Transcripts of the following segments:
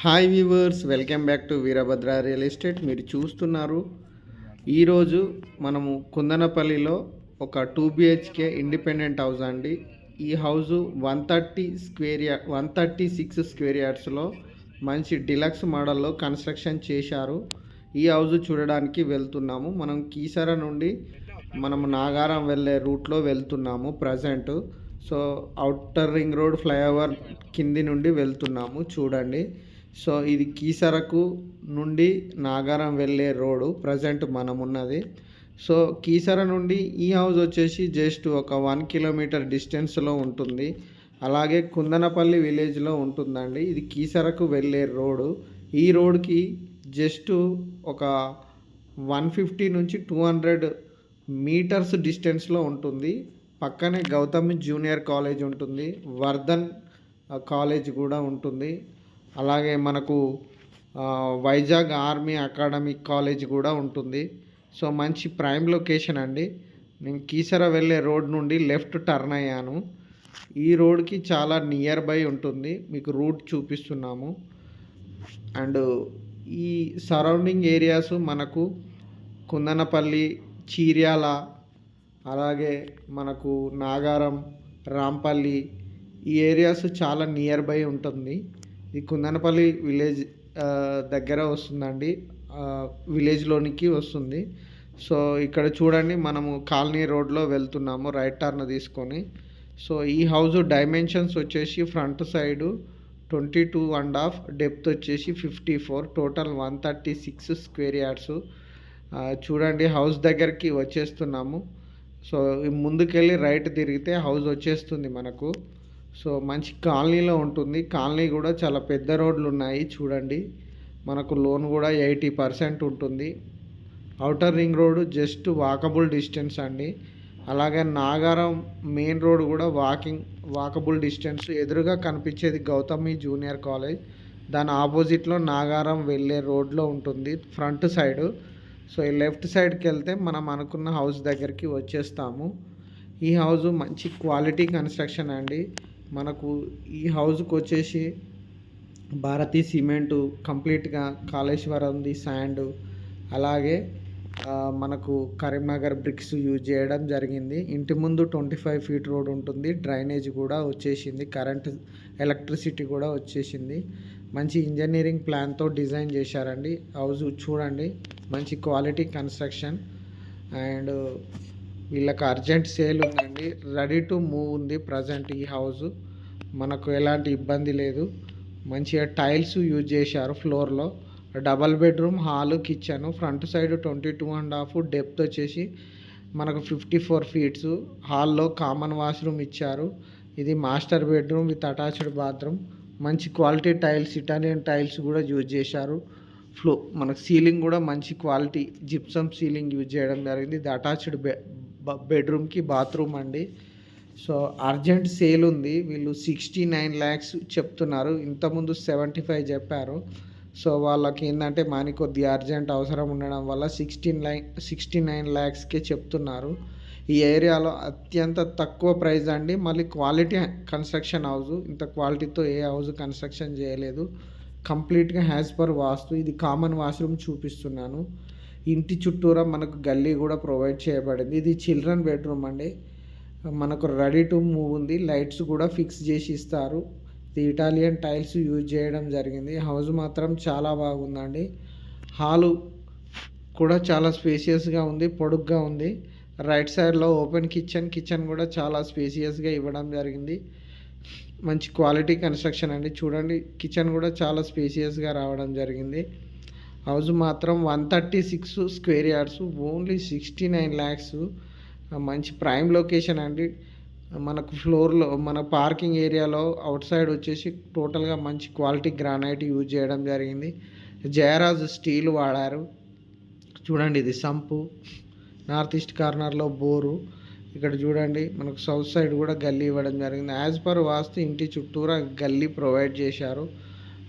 Hi viewers welcome back to Veerabhadra real estate. మీరు చూస్తున్నారు ఈరోజు మనము కుందనపల్లిలో ఒక టూ బిహెచ్కే ఇండిపెండెంట్ హౌస్ అండి. ఈ హౌస్ వన్ థర్టీ స్క్వేర్ యా వన్ థర్టీ సిక్స్ స్క్వేర్ యార్డ్స్లో మంచి డిలక్స్ మోడల్లో కన్స్ట్రక్షన్ చేశారు. ఈ హౌస్ చూడడానికి వెళ్తున్నాము. మనం కీసర నుండి మనము నాగారం వెళ్ళే రూట్లో వెళ్తున్నాము present. So outer ring road flyover కింది నుండి వెళ్తున్నాము. చూడండి. సో ఇది కీసరకు నుండి నాగారం వెళ్ళే రోడ్డు ప్రజెంట్ మనమున్నది. సో కీసర నుండి ఈ హౌస్ వచ్చేసి జస్ట్ ఒక వన్ కిలోమీటర్ డిస్టెన్స్లో ఉంటుంది. అలాగే కుందనపల్లి విలేజ్లో ఉంటుందండి. ఇది కీసరకు వెళ్ళే రోడ్డు. ఈ రోడ్కి జస్ట్ ఒక వన్ ఫిఫ్టీ నుంచి టూ హండ్రెడ్ మీటర్స్ డిస్టెన్స్లో ఉంటుంది. పక్కనే గౌతమి జూనియర్ కాలేజ్ ఉంటుంది. వర్ధన్ కాలేజ్ కూడా ఉంటుంది. అలాగే మనకు వైజాగ్ ఆర్మీ అకాడమిక్ కాలేజ్ కూడా ఉంటుంది. సో మంచి ప్రైమ్ లొకేషన్ అండి. నేను కీసర వెళ్ళే రోడ్ నుండి లెఫ్ట్ టర్న్ అయ్యాను. ఈ రోడ్కి చాలా నియర్ బై ఉంటుంది. మీకు రూట్ చూపిస్తున్నాము. అండ్ ఈ సరౌండింగ్ ఏరియాస్ మనకు కుందనపల్లి చీర్యాల అలాగే మనకు నాగారం రాంపల్లి ఈ ఏరియాస్ చాలా నియర్ బై ఉంటుంది. ఈ కుందనపల్లి విలేజ్ దగ్గర వస్తుందండి. విలేజ్లోనికి వస్తుంది. సో ఇక్కడ చూడండి మనము కాలనీ రోడ్లో వెళ్తున్నాము రైట్ టర్న్ తీసుకొని. సో ఈ హౌస్ డైమెన్షన్స్ వచ్చేసి front side twenty two and half depth వచ్చేసి fifty four total one thirty six square yards. చూడండి హౌస్ దగ్గరికి వచ్చేస్తున్నాము. సో ముందుకెళ్ళి రైట్ తిరిగితే హౌస్ వచ్చేస్తుంది మనకు. సో మంచి కాలనీలో ఉంటుంది. కాలనీ కూడా చాలా పెద్ద రోడ్లు ఉన్నాయి చూడండి. మనకు లోన్ కూడా ఎయిటీ పర్సెంట్ ఉంటుంది. Outer ring road just walkable distance అండి. అలాగే నాగారం మెయిన్ రోడ్ కూడా వాకింగ్ వాకబుల్ డిస్టెన్స్ ఎదురుగా కనిపించేది గౌతమి జూనియర్ కాలేజ్. దాని ఆపోజిట్లో నాగారం వెళ్ళే రోడ్లో ఉంటుంది ఫ్రంట్ సైడు. సో ఈ లెఫ్ట్ సైడ్కి వెళ్తే మనం అనుకున్న హౌస్ దగ్గరికి వచ్చేస్తాము. ఈ హౌస్ మంచి క్వాలిటీ కన్స్ట్రక్షన్ అండి. మనకు ఈ హౌస్కి వచ్చేసి భారతీ సిమెంటు కంప్లీట్గా కాళేశ్వరంది శాండ్ అలాగే మనకు కరీంనగర్ బ్రిక్స్ యూజ్ చేయడం జరిగింది. ఇంటి ముందు ట్వంటీ ఫైవ్ ఫీట్ రోడ్ ఉంటుంది. డ్రైనేజ్ కూడా వచ్చేసింది. కరెంట్ ఎలక్ట్రిసిటీ కూడా వచ్చేసింది. మంచి ఇంజనీరింగ్ ప్లాన్తో డిజైన్ చేశారండి. హౌస్ చూడండి. మంచి క్వాలిటీ కన్స్ట్రక్షన్ అండ్ వీళ్ళకి అర్జెంట్ సేల్ ఉందండి. రెడీ టు మూవ్ ఉంది ప్రజెంట్ ఈ హౌస్. మనకు ఎలాంటి ఇబ్బంది లేదు. మంచిగా టైల్స్ యూజ్ చేశారు ఫ్లోర్లో double bedroom hall kitchen front side twenty two and half depth వచ్చేసి మనకు ఫిఫ్టీ ఫోర్ ఫీట్స్. హాల్లో కామన్ వాష్రూమ్ ఇచ్చారు. ఇది master bedroom with attached bathroom. మంచి క్వాలిటీ టైల్స్ ఇటాలియన్ టైల్స్ కూడా యూజ్ చేశారు. ఫ్లో మనకు సీలింగ్ కూడా మంచి క్వాలిటీ జిప్సమ్ సీలింగ్ యూజ్ చేయడం జరిగింది. ఇది అటాచ్డ్ బె బెడ్రూమ్కి బాత్రూమ్ అండి. సో అర్జెంట్ సేల్ ఉంది. వీళ్ళు సిక్స్టీ నైన్ ల్యాక్స్ చెప్తున్నారు. ఇంతకుముందు సెవెంటీ ఫైవ్ చెప్పారు. సో వాళ్ళకి ఏంటంటే మనీ కొద్ది అర్జెంట్ అవసరం ఉండడం వల్ల సిక్స్టీన్ లైన్ సిక్స్టీ నైన్ ల్యాక్స్కే చెప్తున్నారు. ఈ ఏరియాలో అత్యంత తక్కువ ప్రైస్ అండి. మళ్ళీ క్వాలిటీ కన్స్ట్రక్షన్ హౌస్. ఇంత క్వాలిటీతో ఏ హౌస్ కన్స్ట్రక్షన్ చేయలేదు. కంప్లీట్గా హ్యాజ్ పర్ వాస్తు. ఇది కామన్ వాష్రూమ్ చూపిస్తున్నాను. ఇంటి చుట్టూరా మనకు గల్లీ కూడా ప్రొవైడ్ చేయబడింది. ఇది చిల్డ్రన్ బెడ్రూమ్ అండి. మనకు రెడీ టు మూవ్ ఉంది. లైట్స్ కూడా ఫిక్స్ చేసి ఇస్తారు. ఇది ఇటాలియన్ టైల్స్ యూజ్ చేయడం జరిగింది. హౌస్ మాత్రం చాలా బాగుందండి. హాలు కూడా చాలా స్పేసియస్గా ఉంది పొడుగ్గా ఉంది. రైట్ సైడ్లో ఓపెన్ కిచెన్ కిచెన్ కూడా చాలా స్పేసియస్గా ఇవ్వడం జరిగింది. మంచి క్వాలిటీ కన్స్ట్రక్షన్ అండి. చూడండి కిచెన్ కూడా చాలా స్పేసియస్గా రావడం జరిగింది. హౌస్ మాత్రం one thirty six square yards only sixty nine lakhs. మంచి ప్రైమ్ లొకేషన్ అండి. మనకు ఫ్లోర్లో మన పార్కింగ్ ఏరియాలో అవుట్ సైడ్ వచ్చేసి టోటల్గా మంచి క్వాలిటీ గ్రానైట్ యూజ్ చేయడం జరిగింది. జయరాజ్ స్టీల్ వాడారు. చూడండి ఇది సంపు. నార్త్ ఈస్ట్ కార్నర్లో బోరు. ఇక్కడ చూడండి మనకు సౌత్ సైడ్ కూడా గల్లీ ఇవ్వడం జరిగింది. యాజ్ పర్ వాస్తు ఇంటి చుట్టూరా గల్లీ ప్రొవైడ్ చేశారు.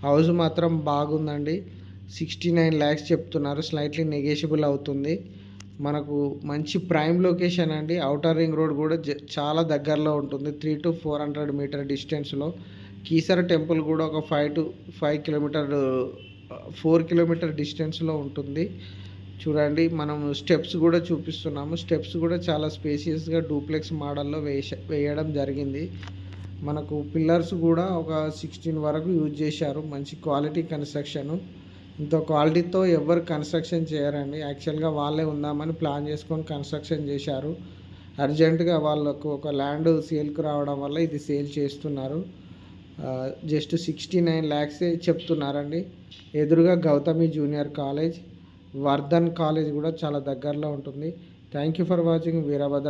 హౌస్ మాత్రం బాగుందండి. సిక్స్టీ నైన్ ల్యాక్స్ చెప్తున్నారు. స్లైట్లీ నెగేషియబుల్ అవుతుంది. మనకు మంచి ప్రైమ్ లొకేషన్ అండి. అవుటర్ రింగ్ రోడ్ కూడా జ- చాలా దగ్గరలో ఉంటుంది. Three to four hundred metre డిస్టెన్స్లో కీసర టెంపుల్ కూడా ఒక five to five kilometre four kilometre డిస్టెన్స్లో ఉంటుంది. చూడండి మనం స్టెప్స్ కూడా చూపిస్తున్నాము. స్టెప్స్ కూడా చాలా స్పేసియస్గా డూప్లెక్స్ మోడల్లో వేస వేయడం జరిగింది. మనకు పిల్లర్స్ కూడా ఒక సిక్స్టీన్ వరకు యూజ్ చేశారు. మంచి క్వాలిటీ కన్స్ట్రక్షన్ ఇంత క్వాలిటీతో ఎవరు కన్స్ట్రక్షన్ చేయరండి. యాక్చువల్గా వాళ్ళే ఉందామని ప్లాన్ చేసుకొని కన్స్ట్రక్షన్ చేశారు. అర్జెంటుగా వాళ్ళకు ఒక ల్యాండ్ సేల్కి రావడం వల్ల ఇది సేల్ చేస్తున్నారు. జస్ట్ సిక్స్టీ నైన్ ల్యాక్సే చెప్తున్నారండి. ఎదురుగా Gautami junior college Vardhan college కూడా చాలా దగ్గరలో ఉంటుంది. Thank you for watching Veerabhadra